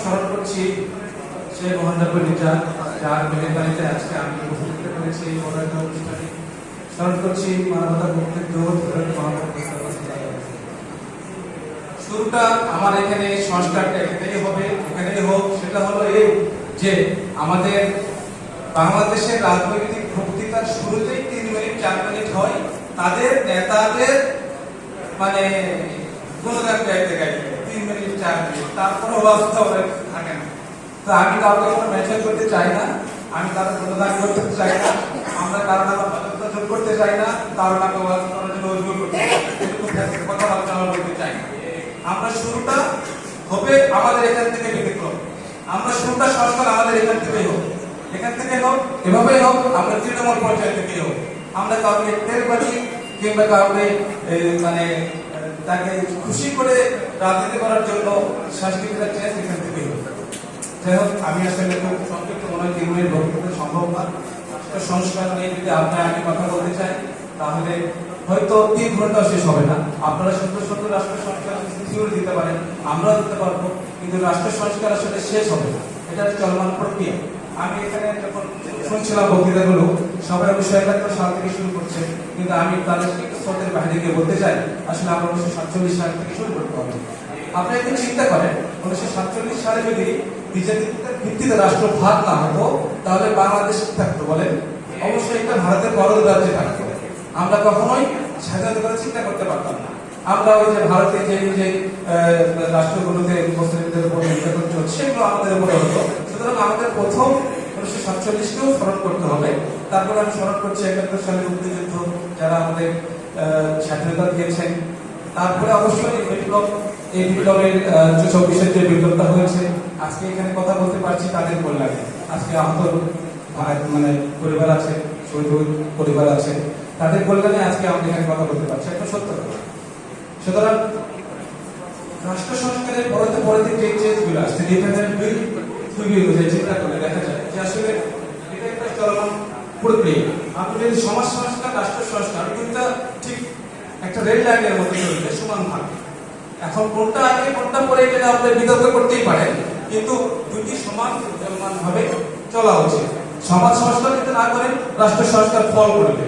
স্মরণ করছি সেই মহানগর নির্যাত যার মেহরবানিতে আজকে আমি উপস্থিত পেরেছি এই একটা অনুষ্ঠানে। স্মরণ করছি মানবতার মুক্তির দৌড় শুরুটা আমার এখানে সংস্কারটা এখানেই হবে, এখানেই হোক, সেটা হলো এই যে আমাদের বাংলাদেশের রাজনৈতিক বক্তৃতার শুরুতেই তিন মিনিট, চার মিনিট হয়। তাদের নেতাদের মানে গুণগান গাইতে গাইতে। তিন মিনিট চার তারপরে অবস্থা থাকে না। তো আমি কাউকে কোনো মেনশন করতে চাই না, আমি কারও গুণগান করতে চাই না, আমরা কারও নামে যোগ করতে চাই না কারও নামে করার জন্য অজুর করতে কথা আলোচনা করতে চাই। আমরা শুরুটা হবে আমাদের এখান থেকে ব্যতিক্রম আমরা শুরুটা সংস্কার আমাদের এখান থেকেই হোক। এখান থেকে হোক, এভাবেই হোক, আমরা তৃণমূল পর্যায় থেকেই হোক। আমরা কাউকে তেল বাজি কিংবা কাউকে মানে তাকে খুশি করে রাজনীতি করার জন্য সংস্কৃতিটা চেয়ে এখান থেকেই যাই হোক, আমি আসলে খুব সংক্ষিপ্ত মনে হয় মিনিট বক্তব্য সম্ভব না। সংস্কার নিয়ে যদি আপনার আমি কথা বলতে চাই, তাহলে হয়তো তিন ঘণ্টা শেষ হবে না। আপনারা সুন্দর সুন্দর রাষ্ট্র সংস্কার থিওরি দিতে পারেন, আমরাও দিতে পারব, কিন্তু রাষ্ট্র সংস্কার আসলে শেষ হবে না। এটা চলমান প্রক্রিয়া। আমি এখানে যখন শুনছিলাম বক্তৃতাগুলো সবাই সাল থেকে শুরু করছে, কিন্তু আমি তাদের স্রোতের গিয়ে বলতে চাই, আসলে আমরা উনিশশো সাতচল্লিশ সাল থেকে শুরু করতে হবে। একটু চিন্তা করেন, উনিশশো সাতচল্লিশ সালে যদি ভিত্তিতে রাষ্ট্র ভাগ না হতো, তাহলে বাংলাদেশ থাকতো বলেন? অবশ্যই একটা ভারতের বড় রাজ্যে থাকতো আমরা কখনোই স্বাধীনতা চিন্তা করতে পারতাম না। আমরা ওই যে ভারতে যে যে রাষ্ট্রগুলোতে মুসলিমদের উপর নির্যাতন চলছে, সেগুলো আমাদের উপরে হতো। সুতরাং আমাদের প্রথম উনিশশো সাতচল্লিশকেও স্মরণ করতে হবে। তারপর আমি স্মরণ করছি একাত্তর সালের মুক্তিযুদ্ধ, যারা আমাদের স্বাধীনতা দিয়েছেন। তারপরে অবশ্যই বিপ্লব, এই বিপ্লবের চব্বিশের যে বিপ্লবটা হয়েছে, আজকে এখানে কথা বলতে পারছি তাদের কল্যাণে। আজকে আহত মানে পরিবার আছে, শহীদ পরিবার আছে, তাদের কল্যাণে আজকে আমরা এখানে কথা বলতে পারছি। একটা সত্য কথা। সুতরাং রাষ্ট্র সংস্কারের পরতে পরতে যে চেঞ্জগুলো আসছে। ডিপেন্ডেন্ট বিল তৈরি হয়ে চিন্তা করলে দেখা যায় যে আসলে এটা একটা চলমান প্রক্রিয়া আপনি যদি সমাজ সংস্কার রাষ্ট্র সংস্কার দুইটা ঠিক একটা রেল লাইনের মধ্যে চলবে সমান ভাগ এখন কোনটা আগে কোনটা পরে এটা আপনি বিতর্ক করতেই পারেন কিন্তু দুটি সমান ভাবে চলা উচিত সমাজ সংস্কার যদি না করেন রাষ্ট্র সংস্কার ফল করবে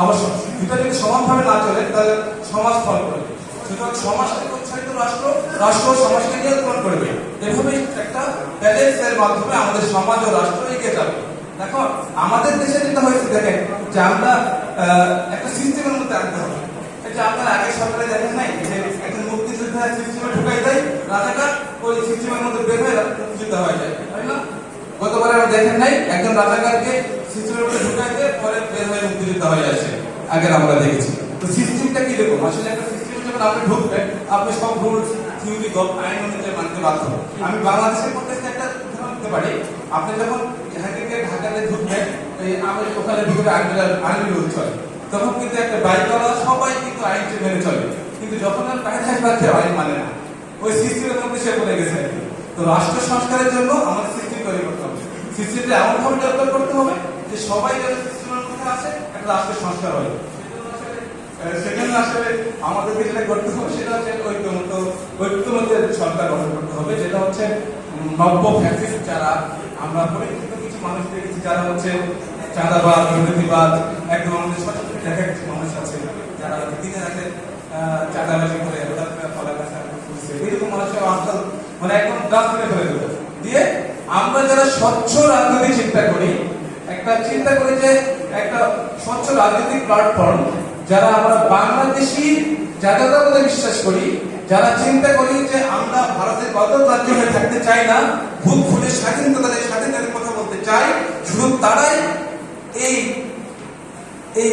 আবার দুটা যদি সমানভাবে না চলে তাহলে সমাজ ফল করবে সুতরাং সমাজকে উৎসাহিত রাষ্ট্র রাষ্ট্র সমাজকে নিয়ন্ত্রণ করবে এভাবে একটা ব্যালেন্সের মাধ্যমে আমাদের সমাজ ও রাষ্ট্র এগিয়ে যাবে। দেখো, আমাদের দেশে যেটা হয়েছে, দেখেন, যে আমরা একটা সিস্টেমের মধ্যে আনতে হবে। যে আপনার আগে সরকারে দেখেন নাই, যে একজন মুক্তিযোদ্ধা সিস্টেমে ঢুকাই দেয়, রাজাকার, ওই সিস্টেমের মধ্যে বের হয়ে মুক্তিযোদ্ধা হয়ে যায়, তাই না? গতবার আমরা দেখেন নাই, একজন রাজাকারকে সিস্টেমের মধ্যে ঢুকাই দিয়ে, পরে বের হয়ে মুক্তিযোদ্ধা হয়ে আসে। আগের আমরা দেখেছি। তো সিস্টেমটা কি রকম আসলে একটা সিস্টেম যখন আপনি ঢুকবেন, আপনি সব রুলস থিওরি আইন অনুযায়ী মানতে বাধ্য আমি বাংলাদেশের মধ্যে উদাহরণ পারি। আপনি যখন এখান থেকে ঢাকাতে ঢুকবেন আমি ওখানে ঢুকে আর্মি আর্মি রুল চলে। তখন কিন্তু একটা বাইকওয়ালা সবাই কিন্তু আইন মেনে চলে। কিন্তু যখন আর বাইরে আসবার কেউ আইন মানে না। ওই সিস্টেমের মধ্যে সে পড়ে গেছে তো রাষ্ট্র সংস্কারের জন্য আমাদের সিস্টেম তৈরি করতে হবে। সিস্টেমটা এমন ভাবে ডেভেলপ করতে হবে যে সবাই যেন সিস্টেমের মধ্যে আছে একটা রাষ্ট্রের সংস্কার হয়। সেজন্য আসলে আমাদেরকে যেটা করতে হবে, সেটা হচ্ছে ঐক্যমত ঐক্যমতের সরকার গঠন করতে হবে, যেটা হচ্ছে নব্য ফ্যাসিস্ট যারা, আমরা পরিচিত কিছু মানুষ দেখেছি যারা হচ্ছে চাঁদাবাদ দুর্নীতিবাদ একদম আমাদের সচেতন দেখা কিছু মানুষ আছে যারা দিনে রাতে চাঁদাবাজি করে এরকম মানুষের আজকাল মানে একদম ডাক করে ফেলে দেবে দিয়ে আমরা যারা স্বচ্ছ রাজনীতি চিন্তা করি, একটা চিন্তা করি যে একটা স্বচ্ছ রাজনৈতিক প্ল্যাটফর্ম যারা আমরা বাংলাদেশি জাতীয়তাবাদে বিশ্বাস করি যারা চিন্তা করি যে আমরা ভারতের গত রাজ্য হয়ে থাকতে চাই না, ভূত খুলে স্বাধীনতাদের স্বাধীনতার কথা বলতে চাই, শুধু তারাই এই এই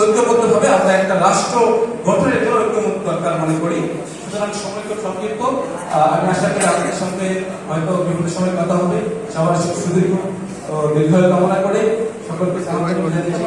ঐক্যবদ্ধ ভাবে আমরা একটা রাষ্ট্র গঠনের জন্য ঐক্যমত দরকার মনে করি। সুতরাং সময় খুব সংক্ষিপ্ত। আমি আশা করি আপনাদের সঙ্গে হয়তো বিভিন্ন সময় কথা হবে। সবার সুদীর্ঘ দীর্ঘ কামনা করে সকলকে সালাম দিচ্ছি